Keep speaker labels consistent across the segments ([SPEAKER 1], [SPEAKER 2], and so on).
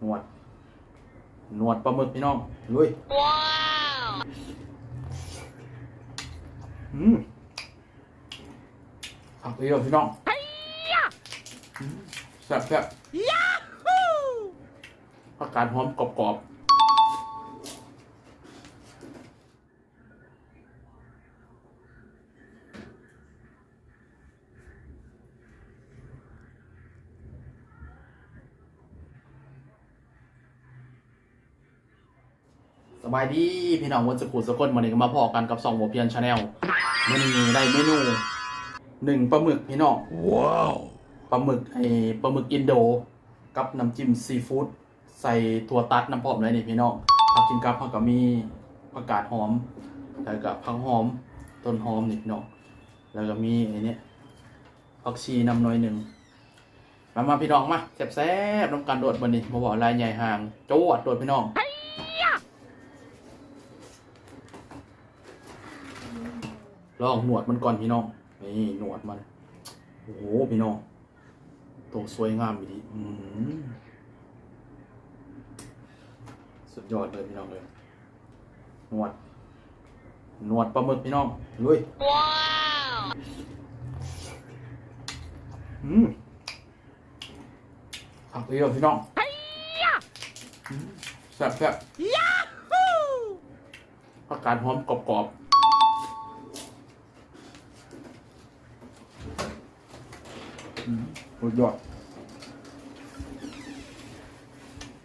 [SPEAKER 1] หนวด หนวดปลาหมึกพี่น้องลุย
[SPEAKER 2] ว้าว
[SPEAKER 1] อืมผักเดียวพี่น้องอืมแซ่บแซ่บผักกาดหอมกรอบๆ บายดีพี่น้องวันสกุลสกลวันนี้ก็มาพอกันกับสองหัวเพียนชาแนลวันนี้ได้เมนูหนึ่งปลาหมึกพี่น้อง
[SPEAKER 3] ว้าว
[SPEAKER 1] ปลาหมึกไอ้ปลาหมึกอินโด กับน้ำจิ้มซีฟู้ดใส่ถั่วตัดน้ำพร้อมเลยนี่พี่น้องผักกินกับผักก็มีผักกาดหอม แล้วก็ผักหอมต้นหอมนี่พี่น้องแล้วก็มีไอ้เนี้ยผักชีน้ำหน้อยหนึ่งมามาพี่น้องมาแซ่บๆน้ำกันโดดบันนี้มาบอกลายใหญ่ห่างจวดโดดพี่น้อง ลองหนวดมันก่อนพี่น้อง นี่หนวดมัน โอ้โหพี่น้องตัวสวยงามดีอืมสุดยอดเลยพี่น้องเลยหนวดหนวดปลาหมึกพี่น้องลุย
[SPEAKER 2] ว้าว
[SPEAKER 1] อืมผักเดียวพี่น้องอืมแซ่บแซ่บผักกาดหอมกรอบกรอบๆอืม สุดยอด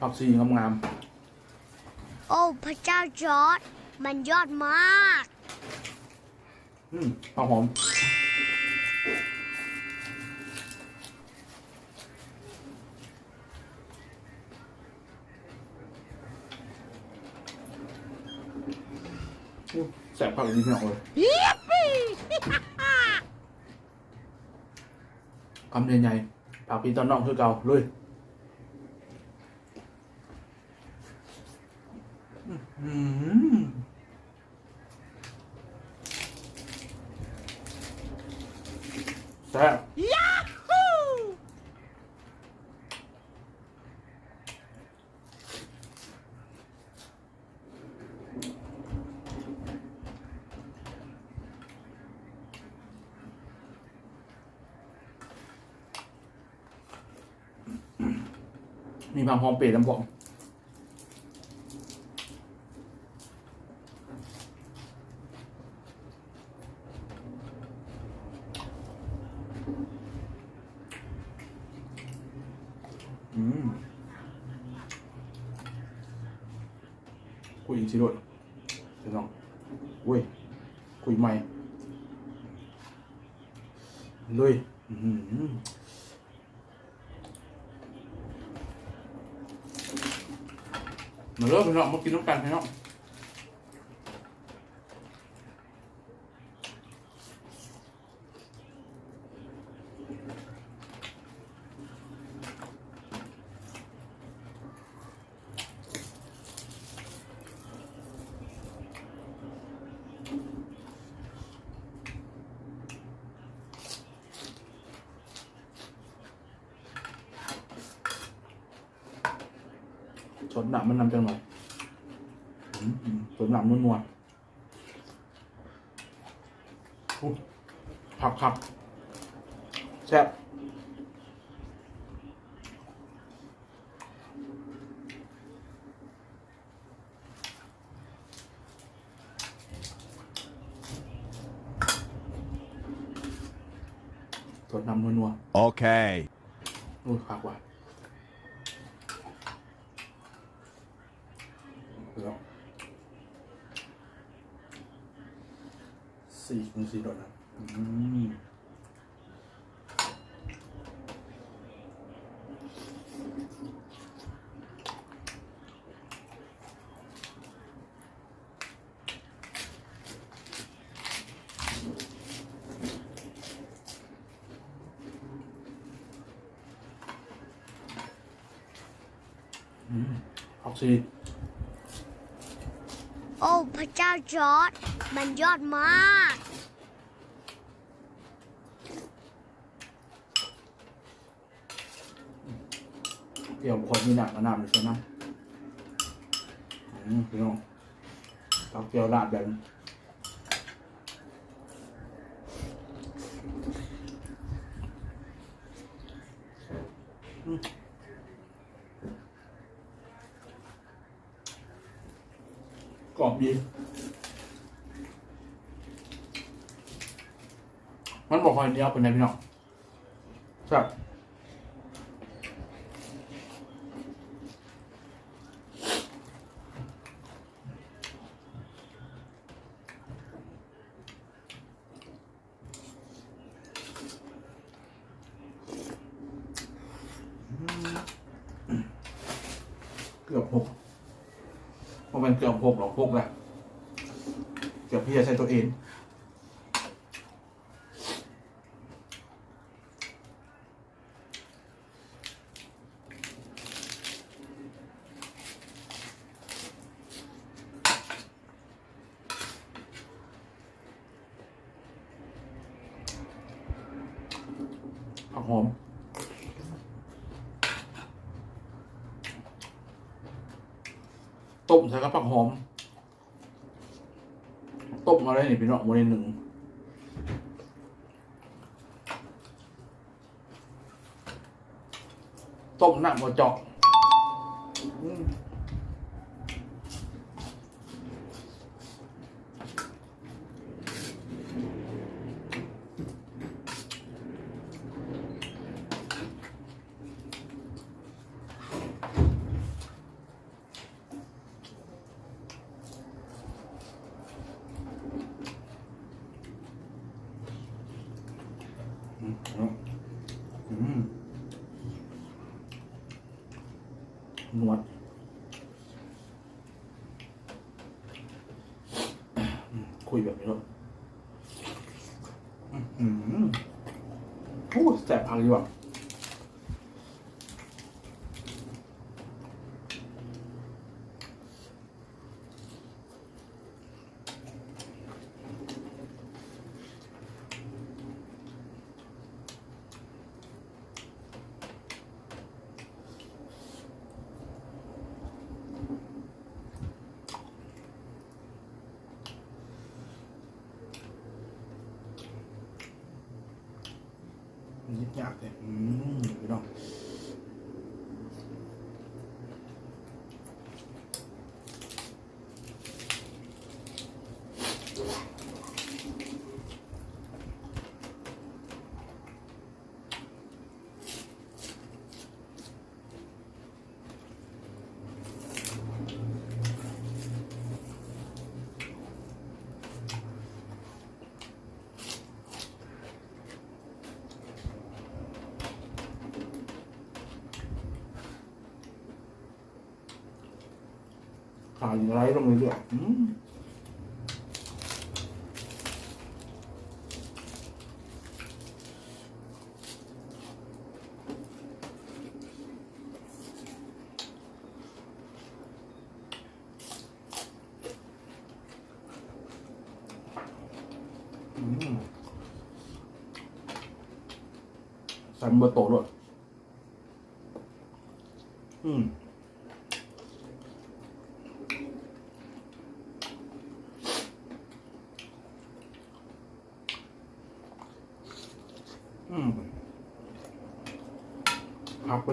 [SPEAKER 1] ผักชีงาม
[SPEAKER 4] โอ้พระเจ้าจอร์ดมันยอดมาก
[SPEAKER 1] ๆอืมผักหอมอู้แสบผักนี้พี่น้องเลย คำใหญ่ๆผักพี่ตอนน้องคือเก่าลุยอื้อหือแซ่บ มีความหอมเปรี้ยวน้ำผงอืมคุยอีกทีด้วยเดี๋ยวน้องอุ้ยคุยใหม่เลยอื้อหือ มาเริ่มพี่น้องมากินน้ำกันพี่น้อง ชนหนักมันนำจังหน่อยอืมอืมชนหนักนวลๆอู้ผักผักแซ่บชนน้ำนัว
[SPEAKER 3] Okay.
[SPEAKER 1] ๆอู้ผักว่ะแล้วสี่คูณสี่ดอลลาร์อืมอืมอกซี
[SPEAKER 4] โอ้ พระเจ้าจอร์ดมันยอดมาก
[SPEAKER 1] เกี่ยวคนมีหนักกระน้ำใช่ไหมอืมพี่น้องตักเกี่ยวราดแบบ กรอบดี มันบอกคอยเดียวเป็นไงพี่น้องครับเกือบหก ราะมันเกือบหกหรอกหกแหละเกือบพี่จะใช้ตัวเองผักหอม ต้มใส่กับผักหอม ต้มอะไรนี่พี่น้องโมเดลหนึ่งต้มหนักหัวเจาะอืมอืมอืม นวดคุยแบบนี้ด้วยอืมโอ้แสบพังดีว่ะ ยากเลยอืมพี่น้อง ขายไรลงเรื่อยอืมใส่เบอร์โตด้วยอืม อืม ผักเป็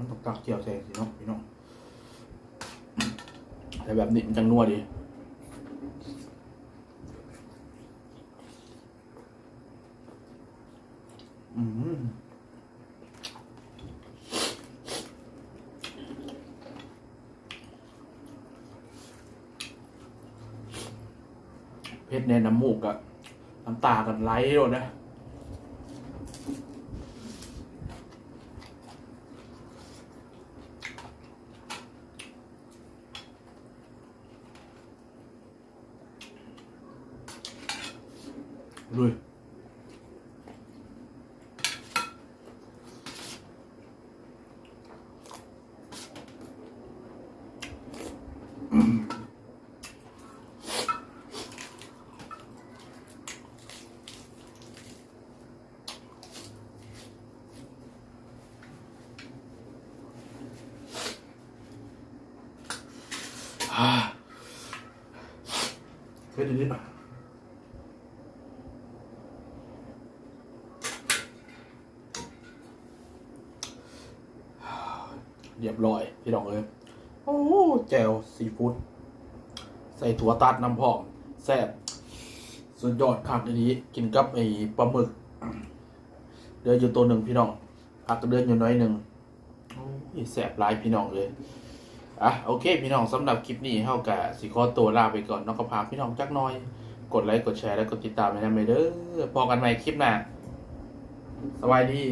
[SPEAKER 1] มันต้องตักเกี่ยวใส่สิเนาะพี่น้องแต่แบบนี้มันจังนัวดีอืมเพชรในน้ำมูกอะน้ำตากันไหลเลยนะ อ ลุยอ่าเฮ้ยดีๆ เรียบร้อย พี่น้องเลยโอ้แจวซีฟู้ดใส่ถั่วตัดน้ำพองแซ่บสุดยอดคักอันนี้กินกับไอ้ปลาหมึกเดืออยู่ตัวหนึ่งพี่น้องผักก็เดืออยู่น้อยหนึ่งโอ้ยแซ่บหลายพี่น้องเลยอะโอเค พี่น้องสำหรับคลิปนี้เฮากะสิขอตัวลาไปก่อนน้องก็พาพี่น้องจักน้อย กดไลค์กดแชร์และกดติดตามให้นะเด้อพอกันใหม่คลิปหน้าสวัสดี